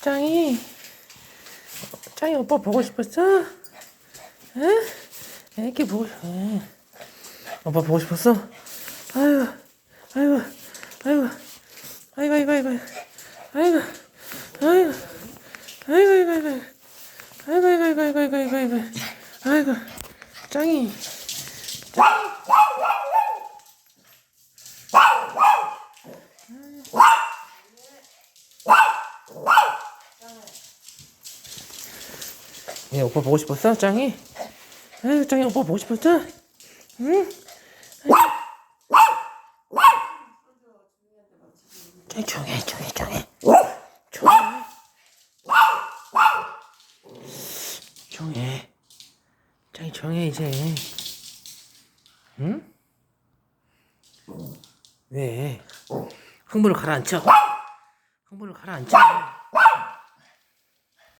짱이 짱이 오빠 보고 싶었어? 응? 애기 보고 싶 응. 오빠 보고 싶었어? 아이고 아이고 아이고 아이고 아이고 아이고 아이고 아이고 아이고 아이고 아이고 아이고 아이고 아이고 아이고 아이고 아이고 짱이 예, 오빠 보고 싶었어, 짱이? 아유, 짱이 오빠 보고 싶었어? 응? 짱이 조용해, 조용해, 조용해. 조용해. 조용해. 짱이 조용해, 이제. 응? 왜? 흥분을 가라앉혀. 흥분을 가라앉혀.